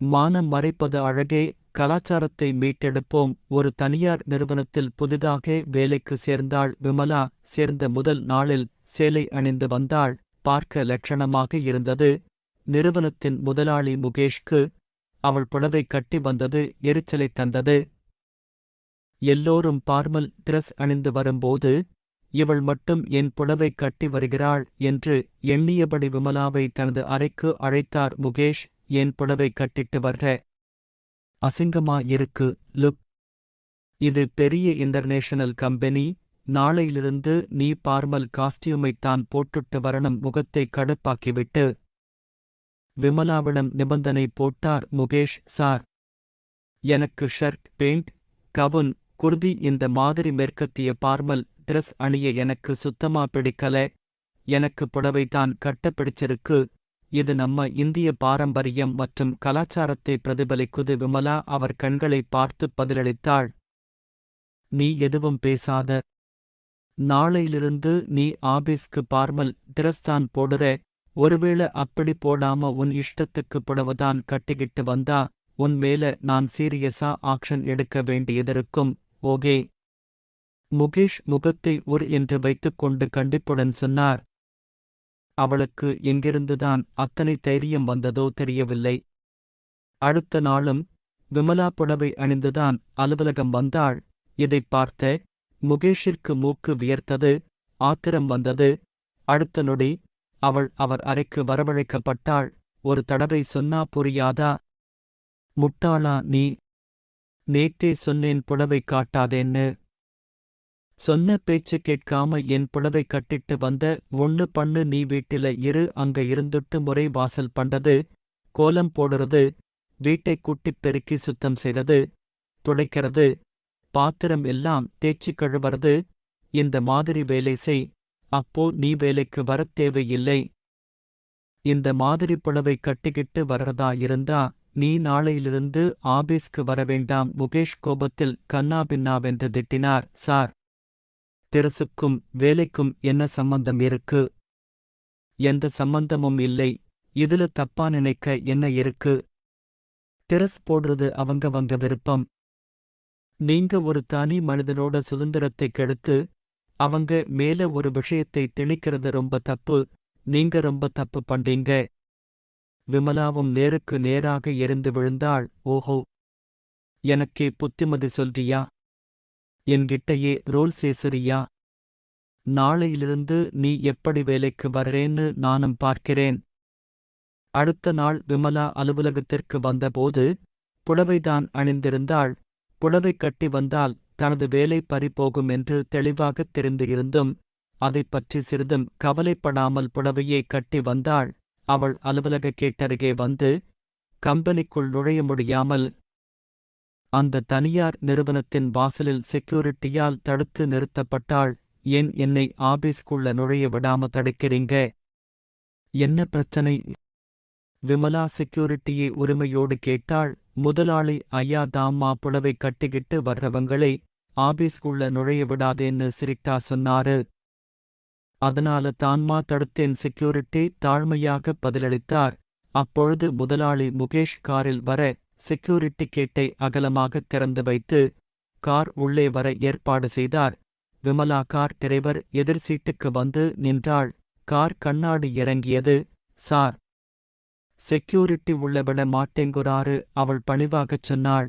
மானம் மறைப்பது அழகே கலாச்சாரத்தை மீட்டெடுப்போம். ஒரு தனியார் நிறுவனத்தில் புதிதாக வேலைக்கு சேர்ந்தாள் விமலா. சேர்ந்த முதல் நாளில் சேலை அணிந்து வந்தாள். பார்க்க லட்சணமாக இருந்தது. நிறுவனத்தின் முதலாளி முகேஷ்க்கு அவள் புடவை கட்டி வந்தது எரிச்சலை தந்தது. எல்லோரும் பார்மல் டிரஸ் அணிந்து வரும்போது இவள் மட்டும் என் புடவை கட்டி வருகிறாள் என்று எண்ணியபடி விமலாவை தனது அறைக்கு அழைத்தார் முகேஷ். என் புடவை கட்டிட்டு வர்ற? அசிங்கமா இருக்கு லுக். இது பெரிய இன்டர்நேஷனல் கம்பெனி நாளையிலிருந்து நீ பார்மல் காஸ்டியூமைத்தான் போட்டுட்டு வரணும் முகத்தை கடுப்பாக்கிவிட்டு. விமலாவிடம் நிபந்தனை போட்டார் முகேஷ் சார். எனக்கு ஷர்ட் பெயிண்ட் கவுன் குர்தி இந்த மாதிரி மேற்கத்திய பார்மல் ட்ரெஸ் அணிய எனக்கு சுத்தமா பிடிக்கல. எனக்கு புடவைதான் கட்ட பிடிச்சிருக்கு. இது நம்ம இந்திய பாரம்பரியம் மற்றும் கலாச்சாரத்தை பிரதிபலிக்குது. விமலா அவர் கண்களை பார்த்து பதிலளித்தாள். நீ எதுவும் பேசாத. நாளையிலிருந்து நீ ஆபீஸ்க்கு பார்மல் திரஸ்தான் போடுற. ஒருவேளை அப்படி போடாம உன் இஷ்டத்துக்கு புடவதான் கட்டிக்கிட்டு வந்தா உன் மேல நான் சீரியஸா ஆக்ஷன் எடுக்க வேண்டியதிருக்கும். ஓகே. முகேஷ் முகத்தை உர் என்று வைத்துக்கொண்டு கண்டிப்புடன் சொன்னார். அவளுக்கு எங்கிருந்துதான் அத்தனை தைரியம் வந்ததோ தெரியவில்லை. அடுத்த நாளும் விமலா புடவை அணிந்துதான் அலுவலகம் வந்தாள். இதைப் பார்த்த முகேஷிற்கு மூக்கு வியர்த்தது ஆத்திரம் வந்தது. அடுத்த நொடி அவள் அவர் அறைக்கு வரவழைக்கப்பட்டாள். ஒரு தடவை சொன்னா புரியாதா? முட்டாளா நீ? நேத்தே சொன்னேன் புடவை காட்டாதேன்னு. சொன்ன பேச்சு கேட்காம என் புடவை கட்டிட்டு வந்த ஒண்ணு பண்ணு நீ வீட்டில இரு அங்க இருந்துட்டு முறை வாசல் பண்றது கோலம் போடுறது வீட்டை கூட்டிப் பெருக்கி சுத்தம் செய்றது துடைக்கிறது பாத்திரம் எல்லாம் தேய்ச்சி கழுவறது இந்த மாதிரி வேலை செய் அப்போ நீ வேலைக்கு வரத் தேவையில்லை. இந்த மாதிரி புடவை கட்டிக்கிட்டு வர்றதா இருந்தா நீ நாளையிலிருந்து ஆபீஸ்க்கு வர வேண்டாம். முகேஷ் கோபத்தில் கண்ணா பின்னாவென்று திட்டினார் சார் திருசுக்கும் வேலைக்கும் என்ன சம்பந்தம் இருக்கு? எந்த சம்பந்தமும் இல்லை. இதுல தப்பா நினைக்க என்ன இருக்கு? திரஸ் போடுறது அவங்க வங்க விருப்பம். நீங்க ஒரு தனி மனிதனோட சுதந்திரத்தை கெடுத்து அவங்க மேல ஒரு விஷயத்தை திணிக்கிறது ரொம்ப தப்பு. நீங்க ரொம்ப தப்பு பண்றீங்க. விமலாவும் நேருக்கு நேராக எரிந்து விழுந்தாள். ஓஹோ. எனக்கே புத்திமதி சொல்றியா? என்கிட்டயே ரோல் சேசுறியா நாளையிலிருந்து நீ எப்படி வேலைக்கு வர்றேன்னு நானும் பார்க்கிறேன். அடுத்த நாள் விமலா அலுவலகத்திற்கு வந்தபோது புடவைதான் அணிந்திருந்தாள். புடவை கட்டி வந்தால் தனது வேலை பறிபோகும் என்று தெளிவாகத் தெரிந்திருந்தும் அதைப் பற்றி சிறிதும் கவலைப்படாமல் புடவையை கட்டி வந்தாள். அவள் அலுவலக கேட்டருகே வந்து கம்பெனிக்குள் நுழைய முடியாமல் அந்த தனியார் நிறுவனத்தின் வாசலில் செக்யூரிட்டியால் தடுத்து நிறுத்தப்பட்டாள். ஏன் என்னை ஆபீஸ்க்குள்ள நுழைய விடாம தடுக்கிறீங்க? என்ன பிரச்சனை? விமலா செக்யூரிட்டியை உரிமையோடு கேட்டாள். முதலாளி ஐயா தாம்மா புடவை கட்டிக்கிட்டு வர்றவங்களை ஆபீஸ்க்குள்ள நுழைய விடாதேன்னு சிரிட்டா சொன்னாரு. அதனால தான்மா தடுத்தேன் செக்யூரிட்டி தாழ்மையாக பதிலளித்தார். அப்பொழுது முதலாளி முகேஷ் காரில் வர செக்யூரிட்டி கேட்டை அகலமாக திறந்து வைத்து கார் உள்ளே வர ஏற்பாடு செய்தார். விமலா கார் டிரைவர் எதிர் சீட்டுக்கு வந்து நின்றாள். கார் கண்ணாடி இறங்கியது. சார். செக்யூரிட்டி உள்ளவிட மாட்டேங்குறாரு அவள் பணிவாகச் சொன்னாள்.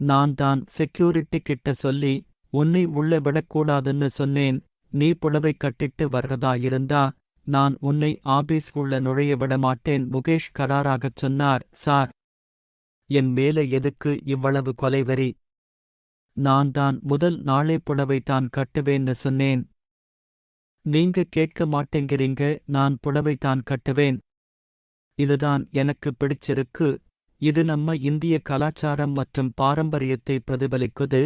நான் தான் செக்யூரிட்டி கிட்ட சொல்லி உன்னை உள்ள விடக்கூடாதுன்னு சொன்னேன். நீ புடவை கட்டிட்டு வர்றதா இருந்தா நான் உன்னை ஆபீஸ் உள்ள நுழைய விட மாட்டேன் முகேஷ் கராராகச் சொன்னார். சார். என் மேல எதுக்கு இவ்வளவு கொலைவெறி நான் தான் முதல் நாளே புடவைத்தான் தான் கட்டுவேன்னு சொன்னேன். நீங்க கேட்க மாட்டேங்கிறீங்க நான் புடவைத்தான் தான் கட்டுவேன். இதுதான் எனக்கு பிடிச்சிருக்கு. இது நம்ம இந்திய கலாச்சாரம் மற்றும் பாரம்பரியத்தை பிரதிபலிக்குது.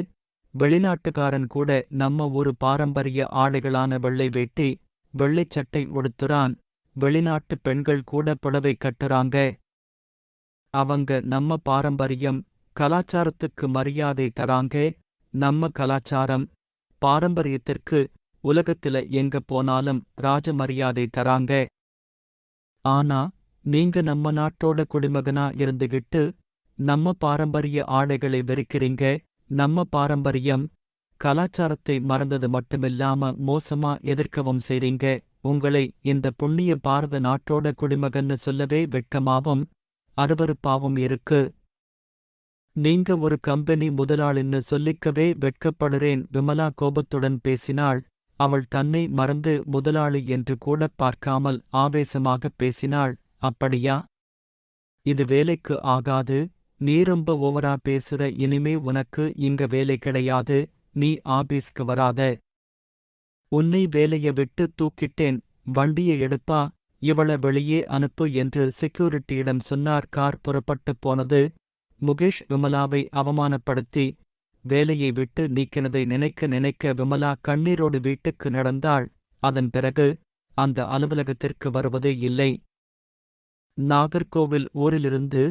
வெளிநாட்டுக்காரன் கூட நம்ம ஒரு பாரம்பரிய ஆடைகளான வெள்ளை வேட்டி வெள்ளைச் சட்டை உடுத்துறான். வெளிநாட்டு பெண்கள் கூட புடவை கட்டுறாங்க. அவங்க நம்ம பாரம்பரியம் கலாச்சாரத்துக்கு மரியாதை தராங்க நம்ம கலாச்சாரம் பாரம்பரியத்திற்கு உலகத்தில எங்க போனாலும் ராஜ மரியாதை தராங்க. ஆனா நீங்க நம்ம நாட்டோட குடிமகனா இருந்துகிட்டு நம்ம பாரம்பரிய ஆடைகளை வெறுக்கிறீங்க நம்ம பாரம்பரியம் கலாச்சாரத்தை மறந்தது மட்டுமில்லாம மோசமா எதிர்க்கவும் செய்றீங்க உங்களை இந்த புண்ணிய பாரத நாட்டோட குடிமகன்னு சொல்லவே வெட்கமாவும் அருவருப்பாவும் இருக்கு. நீங்க ஒரு கம்பெனி முதலாளின்னு சொல்லிக்கவே வெட்கப்படுறேன் விமலா கோபத்துடன் பேசினாள். அவள் தன்னை மறந்து முதலாளி என்று கூட பார்க்காமல் ஆவேசமாகப் பேசினாள். அப்படியா? இது வேலைக்கு ஆகாது. நீ ரொம்ப ஓவரா பேசுற இனிமே உனக்கு இங்க வேலை கிடையாது. நீ ஆபீஸ்க்கு வராத. உன்னை வேலைய விட்டு தூக்கிட்டேன். வண்டியை எடுப்பா. இவள வெளியே அனுப்பு என்று செக்யூரிட்டியிடம் சொன்னார். கார் புறப்பட்டு போனது. முகேஷ் விமலாவை அவமானப்படுத்தி வேலையை விட்டு நீக்கினதை நினைக்க நினைக்க விமலா கண்ணீரோடு வீட்டுக்கு நடந்தாள். அதன் பிறகு அந்த அலுவலகத்திற்கு வருவதே இல்லை. நாகர்கோவில் ஊரிலிருந்து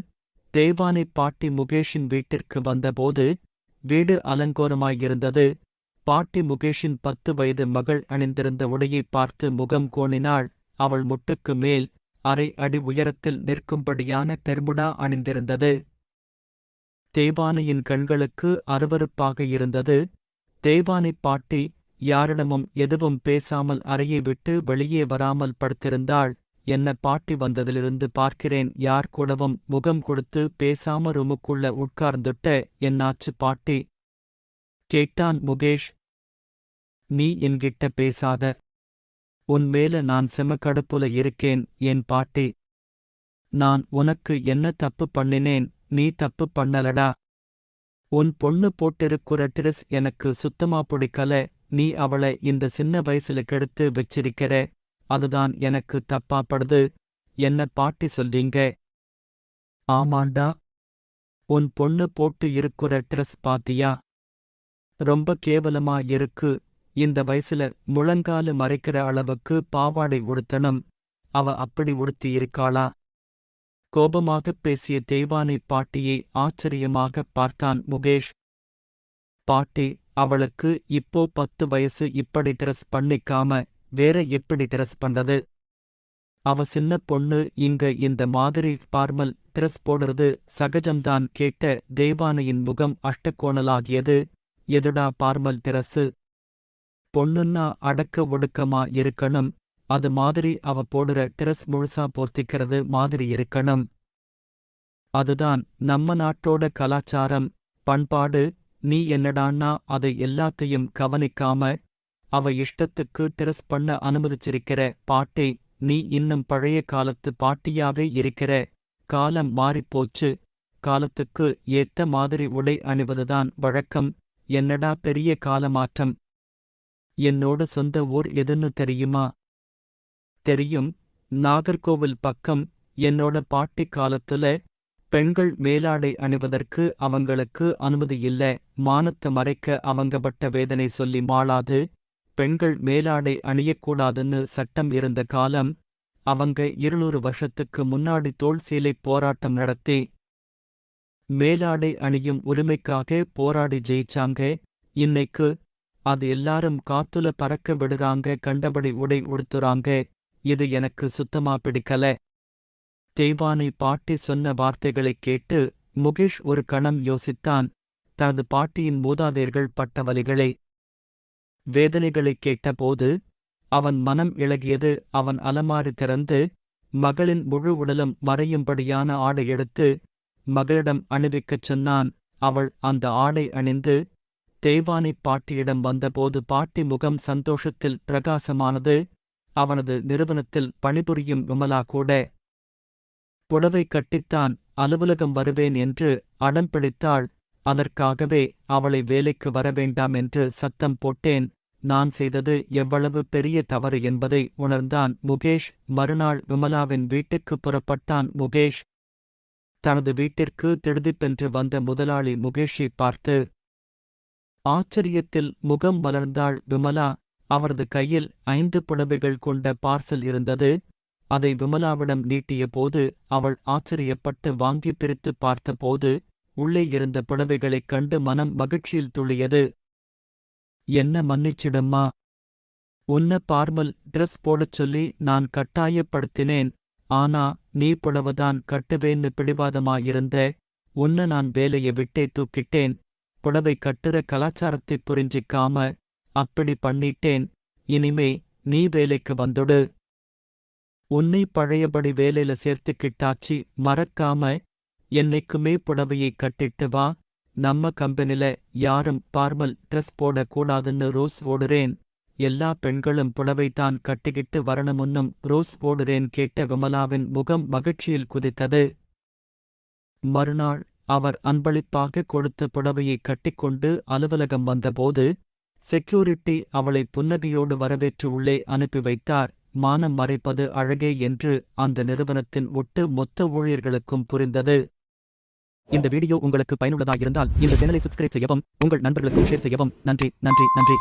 தேவானை பாட்டி முகேஷின் வீட்டிற்கு வந்தபோது வீடு அலங்கோலமாயிருந்தது. பாட்டி முகேஷின் பத்து வயது மகள் அணிந்திருந்த உடையை பார்த்து முகம் கோணினாள். அவள் முட்டுக்கு மேல் அரை அடி உயரத்தில் நிற்கும்படியான பெர்முடா அணிந்திருந்தது. தேவானையின் கண்களுக்கு அருவருப்பாக இருந்தது. தேவானை பாட்டி யாரிடமும் எதுவும் பேசாமல் அறையை விட்டு வெளியே வராமல் படுத்திருந்தாள். என்ன பாட்டி வந்ததிலிருந்து பார்க்கிறேன். யார் கூடவும் முகம் கொடுத்து பேசாம ரூமுக்குள்ள உட்கார்ந்துட்ட என்னாச்சு பாட்டி? கேட்டான் முகேஷ். நீ என்கிட்ட பேசாத. உன் மேல நான் செமக்கடுப்புல இருக்கேன் என் பாட்டி. நான் உனக்கு என்ன தப்பு பண்ணினேன் நீ தப்பு பண்ணலடா. உன் பொண்ணு போட்டிருக்குற ட்ரெஸ் எனக்கு சுத்தமா பிடிக்கல நீ அவளை இந்த சின்ன வயசுல கெடுத்து வச்சிருக்கிற அதுதான் எனக்கு தப்பாப்படுது என்ன பாட்டி சொல்றீங்க? ஆமாண்டா. உன் பொண்ணு போட்டு இருக்குற ட்ரெஸ் பாத்தியா? ரொம்ப கேவலமா இருக்கு இந்த வயசுல முழங்காலு மறைக்கிற அளவுக்கு பாவாடை உடுத்தணும். அவ அப்படி உடுத்தி இருக்காளா கோபமாகப் பேசிய தெய்வானை பாட்டியை ஆச்சரியமாகப் பார்த்தான் முகேஷ். பாட்டி அவளுக்கு இப்போ பத்து வயசு இப்படி ட்ரெஸ் பண்ணிக்காம வேற எப்படி ட்ரெஸ் பண்றது? அவ சின்ன பொண்ணு இங்க இந்த மாதிரி பார்மல் ட்ரெஸ் போடுறது சகஜம்தான் கேட்ட தேவானையின் முகம் அஷ்டகோணலாகியது. எதுடா பார்மல் ட்ரெஸ்ஸு பொண்ணுன்னா அடக்க ஒடுக்கமா இருக்கணும். அது மாதிரி அவ போடுற டிரஸ் முழுசா போர்த்திக்கிறது மாதிரி இருக்கணும். அதுதான் நம்ம நாட்டோட கலாச்சாரம். பண்பாடு நீ என்னடான்னா அதை எல்லாத்தையும் கவனிக்காம அவ இஷ்டத்துக்கு டிரஸ் பண்ண அனுமதிச்சிருக்கிற பாட்டி நீ இன்னும் பழைய காலத்து பாட்டியாவே இருக்கிற காலம் மாறிப்போச்சு. காலத்துக்கு ஏத்த மாதிரி உடை அணிவதுதான் வழக்கம். என்னடா பெரிய காலமாற்றம். என்னோட சொந்த ஊர் எதுன்னு தெரியுமா? தெரியும். நாகர்கோவில் பக்கம் என்னோட பாட்டி காலத்துல பெண்கள் மேலாடை அணிவதற்கு அவங்களுக்கு அனுமதி இல்ல. மானத்தை மறைக்க அவங்கப்பட்ட வேதனை சொல்லி மாளாது. பெண்கள் மேலாடை அணியக்கூடாதுன்னு சட்டம் இருந்த காலம் அவங்க இருநூறு வருஷத்துக்கு முன்னாடி தோல் சீலை போராட்டம் நடத்தி மேலாடை அணியும் உரிமைக்காக போராடி ஜெயிச்சாங்க. இன்னைக்கு அது எல்லாரும் காத்துல பறக்க விடுறாங்க கண்டபடி உடை உடுத்துறாங்க. இது எனக்கு சுத்தமா பிடிக்கல. தேவானை பாட்டி சொன்ன வார்த்தைகளைக் கேட்டு முகேஷ் ஒரு கணம் யோசித்தான். தனது பாட்டியின் மூதாதையர்கள் பட்ட வலிகளை வேதனைகளைக் கேட்டபோது அவன் மனம் இளகியது அவன் அலமாறு திறந்து மகளின் முழு உடலும் மறையும்படியான ஆடை எடுத்து மகளிடம் அணிவிக்கச் சொன்னான். அவள் அந்த ஆடை அணிந்து தேவானை பாட்டியிடம் வந்தபோது பாட்டி முகம் சந்தோஷத்தில் பிரகாசமானது. அவனது நிறுவனத்தில் பணிபுரியும் விமலா கூட புடவை கட்டித்தான் அலுவலகம் வருவேன் என்று அடம் பிடித்தாள். அதற்காகவே அவளை வேலைக்கு வரவேண்டாம் என்று சத்தம் போட்டேன். நான் செய்தது எவ்வளவு பெரிய தவறு என்பதை உணர்ந்தான் முகேஷ். மறுநாள் விமலாவின் வீட்டுக்கு புறப்பட்டான் முகேஷ். தனது வீட்டிற்கு திடுதிப்பென்று வந்த முதலாளி முகேஷை பார்த்து ஆச்சரியத்தில் முகம் மலர்ந்தாள் விமலா. அவரது கையில் ஐந்து புடவைகள் கொண்ட பார்சல் இருந்தது. அதை விமலாவிடம் நீட்டிய போது அவள் ஆச்சரியப்பட்டு வாங்கி பிரித்து பார்த்தபோது உள்ளே இருந்த புடவைகளைக் கண்டு மனம் மகிழ்ச்சியில் துள்ளியது. என்ன மன்னிச்சிடம்மா. உன்ன பார்மல் ட்ரெஸ் போடச் சொல்லி நான் கட்டாயப்படுத்தினேன். ஆனா நீ புடவைதான் கட்டுவேன்னு பிடிவாதமாயிருந்த. உன்ன நான் வேலையை விட்டே தூக்கிட்டேன். புடவை கட்டுற கலாச்சாரத்தை புரிஞ்சிக்காம அப்படி பண்ணிட்டேன் இனிமே நீ வேலைக்கு வந்துடு. உன்னை பழையபடி வேலையில சேர்த்துக்கிட்டாச்சு மறக்காம என்னைக்குமே புடவையை கட்டிட்டு வா. நம்ம கம்பெனில யாரும் பார்மல் ட்ரெஸ் போடக்கூடாதுன்னு ரோஸ் ஓடுறேன் எல்லா பெண்களும் புடவைத்தான் கட்டிக்கிட்டு வரணுமுன்னும் ரோஸ் ஓடுறேன் கேட்ட விமலாவின் முகம் மகிழ்ச்சியில் குதித்தது. மறுநாள் அவர் அன்பளிப்பாக கொடுத்த புடவையை கட்டிக்கொண்டு அலுவலகம் வந்தபோது செக்யூரிட்டி அவளை புன்னகையோடு வரவேற்று உள்ளே அனுப்பி வைத்தார். மானம் மறைப்பது அழகே என்று அந்த நிறுவனத்தின் ஒட்டு மொத்த ஊழியர்களுக்கும் புரிந்தது. இந்த வீடியோ உங்களுக்கு பயனுள்ளதாக இருந்தால் இந்த சேனலை சப்ஸ்கிரைப் செய்யவும் உங்கள் நண்பர்களுக்கும் ஷேர் செய்யவும். நன்றி நன்றி நன்றி.